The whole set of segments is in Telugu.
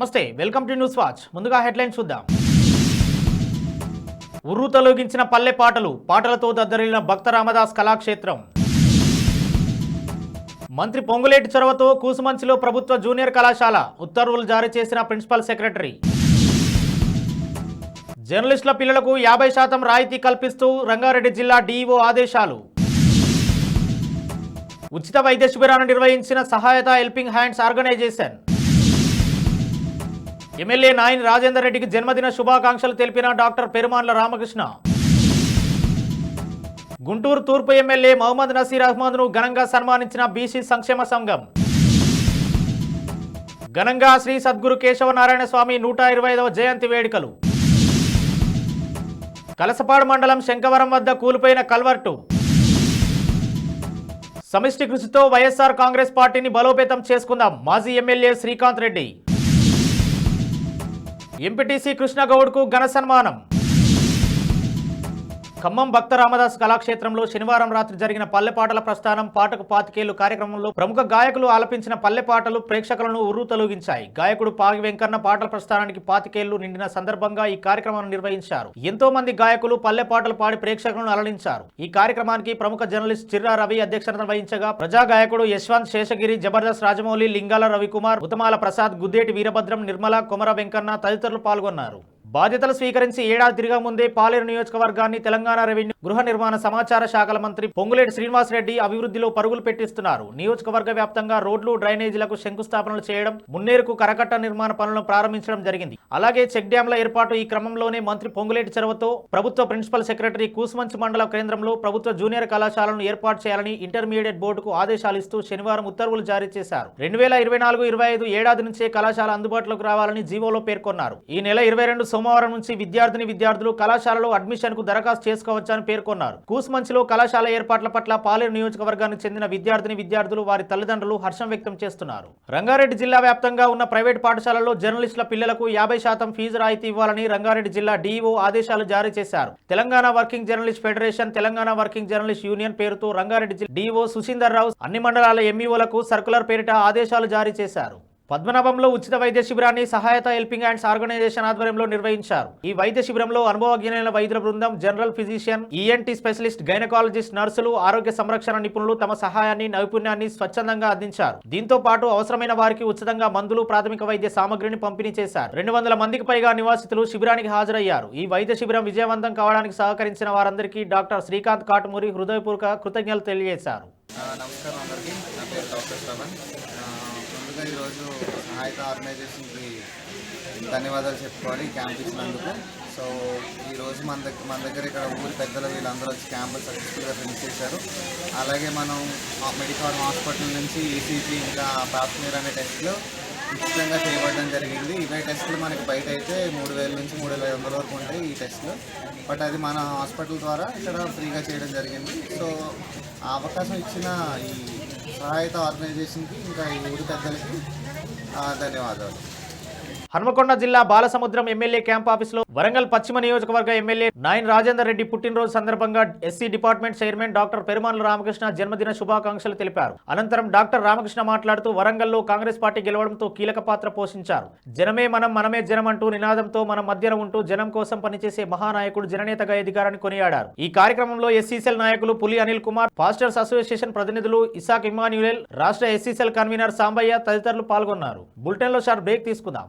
నమస్తే వెల్కమ్ టు న్యూస్ వాచ్. ముందుగా హెడ్లైన్ చూద్దాం. ఉర్రు తొలగించిన పల్లె పాటలు పాటలతో దద్దరిల్లిన భక్త రామదాస్ కళాక్షేత్రం. మంత్రి పొంగులేటి చొరవతో కూసుమంచిలో ప్రభుత్వ జూనియర్ కళాశాల ఉత్తర్వులు జారీ చేసిన ప్రిన్సిపల్ సెక్రటరీ. జర్నలిస్టుల పిల్లలకు యాభై శాతం రాయితీ కల్పిస్తూ రంగారెడ్డి జిల్లా డీఈఓ ఆదేశాలు. ఉచిత వైద్య శిబిరాన్ని నిర్వహించిన Sahayata helping hands organisation. MLA Nayani Rajender రెడ్డికి జన్మదిన శుభాకాంక్షలు తెలిపిన డాక్టర్ పెరుమాన్ల రామకృష్ణ. గుంటూరు తూర్పు ఎమ్మెల్యే మహమ్మద్ నసీర్ అహ్మద్ను ఘనంగా సన్మానించిన బీసీ సంక్షేమ సంఘం. ఘనంగా శ్రీ సద్గురు కేశవనారాయణ స్వామి నూట ఇరవై ఐదవ జయంతి వేడుకలు. కలసపాడు మండలం శంకవరం వద్ద కూలిపోయిన కల్వర్టు. సమిష్టి కృషితో వైఎస్ఆర్ కాంగ్రెస్ పార్టీని బలోపేతం చేసుకుందాం మాజీ ఎమ్మెల్యే శ్రీకాంత్ రెడ్డి. ఎంపీటీసీ కృష్ణగౌడ్కు ఘన సన్మానం. ఖమ్మం భక్త రామదాస్ కళాక్షేత్రంలో శనివారం రాత్రి జరిగిన పల్లె పాటల ప్రస్థానం పాటకు పాతికేళ్ళు కార్యక్రమంలో ప్రముఖ గాయకులు ఆలపించిన పల్లె పాటలు ప్రేక్షకులను ఉర్రు తొలగించాయి. గాయకుడు పాగి వెంకన్న పాటల ప్రస్థానానికి పాతికేళ్ళు నిండిన సందర్భంగా ఈ కార్యక్రమాన్ని నిర్వహించారు. ఎంతో మంది గాయకులు పల్లె పాటలు పాడి ప్రేక్షకులను అలరించారు. ఈ కార్యక్రమానికి ప్రముఖ జర్నలిస్ట్ చిర్రా రవి అధ్యక్షత వహించగా ప్రజా గాయకుడు యశ్వంత్ శేషగిరి జబర్దస్త్ రాజమౌళి లింగాల రవికుమార్ ఉతమాల ప్రసాద్ గుద్దేటి వీరభద్రం నిర్మల కొమర వెంకన్న తదితరులు పాల్గొన్నారు. బాధ్యతలు స్వీకరించి ఏడాది తిరిగా ముందే పాలేరు నియోజకవర్గాన్ని తెలంగాణ రెవెన్యూ గృహ నిర్మాణ సమాచార శాఖల మంత్రి పొంగులేటి శ్రీనివాసరెడ్డి అభివృద్ధిలో పరుగులు పెట్టిస్తున్నారు. నియోజకవర్గ వ్యాప్తంగా రోడ్లు డ్రైనేజీలకు శంకుస్థాపనలు చేయడం మున్నేరుకు కరకట్ట నిర్మాణ పనులను ప్రారంభించడం జరిగింది. అలాగే చెక్ డ్యాంల ఏర్పాటు ఈ క్రమంలోనే మంత్రి పొంగులేటి చెరవతో ప్రభుత్వ ప్రిన్సిపల్ సెక్రటరీ కూసుమంచి మండల కేంద్రంలో ప్రభుత్వ జూనియర్ కళాశాలను ఏర్పాటు చేయాలని ఇంటర్మీడియట్ బోర్డుకు ఆదేశాలు ఇస్తూ శనివారం ఉత్తర్వులు జారీ చేశారు. రెండు వేల ఇరవై నాలుగు ఇరవై ఐదు ఏడాది నుంచే కళాశాల అందుబాటులోకి రావాలని జీవోలో పేర్కొన్నారు. ఈ నెల ఇరవై రెండు సోమవారం నుంచి విద్యార్థిని విద్యార్థులు కళాశాలలో అడ్మిషన్కు దరఖాస్తు చేసుకోవచ్చని పేర్కొన్నారు. కూసుమంచిలో కళాశాల ఏర్పాట్ల పట్ల పాలేరు నియోజకవర్గానికి చెందిన విద్యార్థిని విద్యార్థులు వారి తల్లిదండ్రులు హర్షం వ్యక్తం చేస్తున్నారు. రంగారెడ్డి జిల్లా వ్యాప్తంగా ఉన్న ప్రైవేట్ పాఠశాలల్లో జర్నలిస్టుల పిల్లలకు యాభై శాతం ఫీజు రాయితీ ఇవ్వాలని రంగారెడ్డి జిల్లా డీఈఓ ఆదేశాలు జారీ చేశారు. Telangana working journalist federation Telangana working journalist union పేరుతో రంగారెడ్డి జిల్లా డీఓ సుశీందర్ రావు అన్ని మండలాల ఎంఈఓలకు సర్కులర్ పేరిట ఆదేశాలు జారీ చేశారు. పద్మనాభంలో ఉచిత వైద్య శిబిరాన్ని సహాయత హెల్పింగ్ హ్యాండ్స్ ఆర్గనైజేషన్ ఆధ్వర్యంలో నిర్వహించారు. ఈ వైద్య శిబిరంలో అనుభవజ్ఞులైన వైద్యుల బృందం general physician ENT specialist gynaecologist నర్సులు ఆరోగ్య సంరక్షణ నిపుణులు తమ సహాయాన్ని నైపుణ్యాన్ని స్వచ్ఛందంగా అందించారు. దీంతో పాటు అవసరమైన వారికి ఉచితంగా మందులు ప్రాథమిక వైద్య సామగ్రిని పంపిణీ చేశారు. రెండు వందల మందికి పైగా నివాసితులు శిబిరానికి హాజరయ్యారు. ఈ వైద్య శిబిరం విజయవంతం కావడానికి సహకరించిన వారందరికీ డాక్టర్ శ్రీకాంత్ కాటుమూరి హృదయపూర్వక కృతజ్ఞతలు తెలియజేశారు. నమస్కారం అందరికీ. నా పేరు డాక్టర్ శ్రవణ్. ఆ, ఈరోజు సహాయత ఆర్గనైజేషన్కి ధన్యవాదాలు చెప్పుకోవాలి క్యాంప్ ఇచ్చినందుకు. సో ఈరోజు మన దగ్గర మన దగ్గర ఇక్కడ ఊరి పెద్దలు వీళ్ళందరూ వచ్చి క్యాంప్ సక్సెస్ఫుల్గా ఫినిష్ చేశారు. అలాగే మనం ఆ హాస్పిటల్ నుంచి ఈసీజీ ఇంకా పాప్మీర్ అనే టెస్ట్లు ఉచితంగా చేయబడడం జరిగింది. ఇవే టెస్టులు మనకి బయట అయితే మూడు వేల నుంచి మూడు వేల వందల వరకు ఉంటాయి ఈ టెస్టులు. బట్ అది మన హాస్పిటల్ ద్వారా ఇక్కడ ఫ్రీగా చేయడం జరిగింది. సో ఆ అవకాశం ఇచ్చిన ఈ సహాయత ఆర్గనైజేషన్కి ఇంకా ఈ ఊరి పెద్దలకి ఆ, ధన్యవాదాలు. హనుమకొండ జిల్లా బాలసముద్రం ఎమ్మెల్యే క్యాంప్ ఆఫీసులో వరంగల్ పశ్చిమ నియోజకవర్గ ఎమ్మెల్యే నాయన్ రాజేందర్ రెడ్డి పుట్టినరోజు సందర్భంగా SC department chairman doctor Perumanla Ramakrishna జన్మదిన శుభాకాంక్షలు తెలిపారు. అనంతరం డాక్టర్ రామకృష్ణ మాట్లాడుతూ వరంగల్లో కాంగ్రెస్ పార్టీ గెలవడంతో కీలక పాత్ర పోషించారు. జనమే మనం మనమే జనం అంటూ నినాదంతో మన మధ్యన ఉంటూ జనం కోసం పనిచేసే మహానాయకుడు జననేతగా ఎదిగారని కొనియాడారు. ఈ కార్యక్రమంలో ఎస్సీసెల్ నాయకులు పులి అనిల్ కుమార్ పాస్టర్స్ అసోసియేషన్ ప్రతినిధులు ఇసాక్ ఇమాన్యుయల్ రాష్ట్ర ఎస్సీసెల్ కన్వీనర్ సాంబయ్య తదితరులు పాల్గొన్నారు. బులెటిన్లో షార్ట్ బ్రేక్ తీసుకుందాం.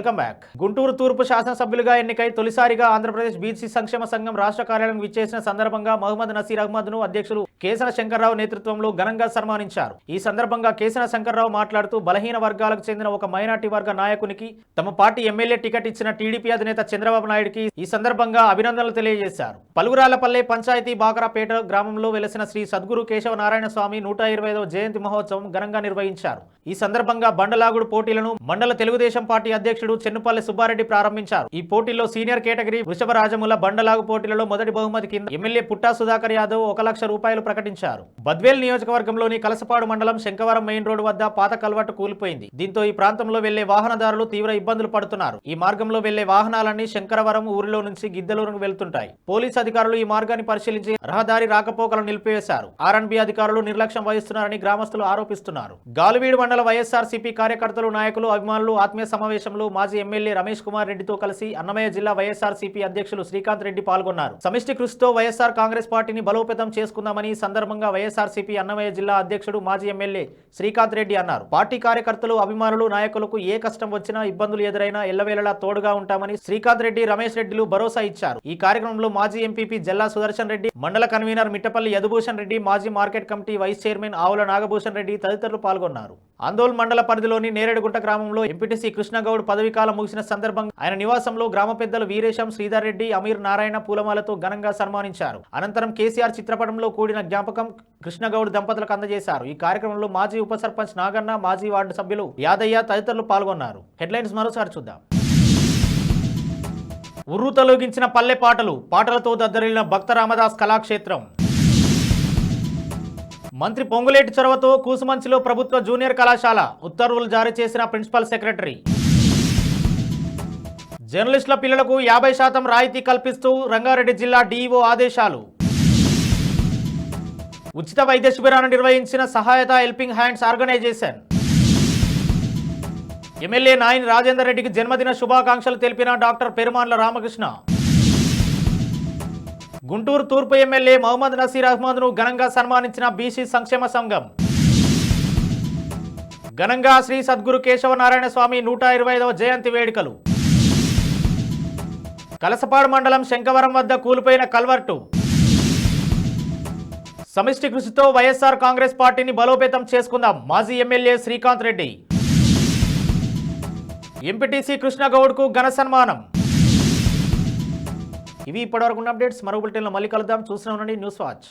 Welcome back. Guntur తూర్పు శాసనసభ్యులుగా ఎన్నికై తొలిసారిగా ఆంధ్రప్రదేశ్ బీసీ సంక్షేమ సంఘం రాష్ట్ర కార్యాలయం విచ్చేసిన సందర్భంగా మహమ్మద్ నసీర్ అహ్మద్ను అధ్యక్షులు కేసన శంకర్రావు నేతృత్వంలో ఘనంగా సన్మానించారు. ఈ సందర్భంగా కేసన శంకర్రావు మాట్లాడుతూ బలహీన వర్గాలకు చెందిన ఒక మైనార్టీ వర్గ నాయకునికి తమ పార్టీ ఎమ్మెల్యే టికెట్ ఇచ్చిన టీడీపీ అధినేత చంద్రబాబు నాయుడుకి ఈ సందర్భంగా అభినందనలు తెలియజేశారు. పలుగురాలపల్లె పంచాయతీ బాకరాపేట గ్రామంలో వెలసిన శ్రీ సద్గురు కేశవ నారాయణ స్వామి నూట ఇరవై జయంతి మహోత్సవం ఘనంగా నిర్వహించారు. ఈ సందర్భంగా బండలాగుడు పోటీలను మండల తెలుగుదేశం పార్టీ అధ్యక్షుడు చెన్నుపల్లి సుబ్బారెడ్డి ప్రారంభించారు. ఈ పోటీలో సీనియర్ కేటగిరీ వృషభ రాజముల బండలాగు పోటీలలో మొదటి బహుమతి కింద ఎమ్మెల్యే పుట్టా సుధాకర్ యాదవ్ ఒక లక్ష రూపాయలు ప్రకటించారు. బద్వేల్ నియోజకవర్గంలోని కలసపాడు మండలం శంకవరం మెయిన్ రోడ్డు వద్ద పాత కల్వట్టు కూలిపోయింది. దీంతో ఈ ప్రాంతంలో వెళ్ళే వాహనదారులు తీవ్ర ఇబ్బందులు పడుతున్నారు. ఈ మార్గంలో వెళ్ళే వాహనాలన్నీ శంకరవరం ఊరిలో నుంచి గిద్దలూరుకు వెళ్తుంటాయి. పోలీసు అధికారులు ఈ మార్గాన్ని పరిశీలించి రహదారి రాకపోకలను నిలిపివేశారు. ఆర్ఎన్బి అధికారులు నిర్లక్ష్యం వహిస్తున్నారని గ్రామస్తులు ఆరోపిస్తున్నారు. గాలివీడు మండల వైఎస్ఆర్ సిపి కార్యకర్తలు నాయకులు అభిమానులు ఆత్మీయ సమావేశంలో మాజీ ఎమ్మెల్యే రమేష్ కుమార్ రెడ్డితో కలిసి అన్నమయ్య జిల్లా వైఎస్ఆర్ సిపి అధ్యక్షులు శ్రీకాంత్ రెడ్డి పాల్గొన్నారు. సమిష్టి కృషితో వైఎస్ఆర్ కాంగ్రెస్ పార్టీని బలోపేతం చేసుకుందామని సందర్భంగా వైఎస్ఆర్సీపీ అన్నమయ్య జిల్లా అధ్యక్షుడు మాజీ ఎమ్మెల్యే శ్రీకాంత్ రెడ్డి అన్నారు. పార్టీ కార్యకర్తలు అభిమానులు నాయకులకు ఏ కష్టం వచ్చినా ఇబ్బందులు ఎదురైనా ఎల్లవేళలా తోడుగా ఉంటామని శ్రీకాంత్ రెడ్డి రమేష్ రెడ్డిలు భరోసా ఇచ్చారు. ఈ కార్యక్రమంలో మాజీ ఎంపీపీ జల్లా సుదర్శన్ రెడ్డి మండల కన్వీనర్ మిట్టపల్లి యదుభూషణ్ రెడ్డి మాజీ మార్కెట్ కమిటీ వైస్ చైర్మన్ ఆవుల నాగభూషణ్ రెడ్డి తదితరులు పాల్గొన్నారు. ఆందోళన్ మండల పరిధిలోని నేరేడుగుంట గ్రామంలో ఎంపీటీసీ కృష్ణగౌడ్ పదవి కాలం ముగిసిన సందర్భంగా ఆయన నివాసంలో గ్రామ పెద్దలు వీరేశం శ్రీధర్ రెడ్డి అమీర్ నారాయణ పూలమాలతో ఘనంగా సన్మానించారు. అనంతరం కేసీఆర్ చిత్రపటంలో కూడిన జ్ఞాపకం కృష్ణగౌడ్ దంపతులకు అందజేశారు. ఈ కార్యక్రమంలో మాజీ ఉప సర్పంచ్ నాగన్న మాజీ వార్డు సభ్యులు యాదయ్య తదితరులు పాల్గొన్నారు. హెడ్లైన్స్ మరోసారి చూద్దాం. ఉర్రు తొలగించిన పల్లె పాటలు పాటలతో దద్దరిల్లిన భక్త రామదాస్ కళాక్షేత్రం. మంత్రి పొంగులేటి చొరవతో కూసుమంచిలో ప్రభుత్వ జూనియర్ కళాశాల ఉత్తర్వులు జారీ చేసిన ప్రిన్సిపల్ సెక్రటరీ. జర్నలిస్టుల పిల్లలకు యాభై శాతం రాయితీ కల్పిస్తూ రంగారెడ్డి జిల్లా డీఈఓ ఆదేశాలు. ఉచిత వైద్య శిబిరాన్ని నిర్వహించిన Sahayata helping hands organisation. MLA Nayani Rajender రెడ్డికి జన్మదిన శుభాకాంక్షలు తెలిపిన డాక్టర్ పెరుమాన్ల రామకృష్ణ. గుంటూరు తూర్పు ఎమ్మెల్యే మహమ్మద్ నసీర్ అహ్మద్ను ఘనంగా సన్మానించిన బీసీ సంక్షేమ సంఘం. ఘనంగా శ్రీ సద్గురు కేశవనారాయణ స్వామి నూట ఇరవై ఐదవ జయంతి వేడుకలు. కలసపాడు మండలం శంకవరం వద్ద కూలిపోయిన కల్వర్టు. సమిష్టి కృషితో వైఎస్ఆర్ కాంగ్రెస్ పార్టీని బలోపేతం చేసుకుందాం మాజీ ఎమ్మెల్యే శ్రీకాంత్ రెడ్డి. ఎంపీటీసీ కృష్ణగౌడ్కు ఘన సన్మానం. ఇవి ఇప్పటివరకు ఉన్న అప్డేట్స్. మరో బులెటిన్లో మళ్ళీ కలుద్దాం. చూస్తూనే ఉండండి. News Watch.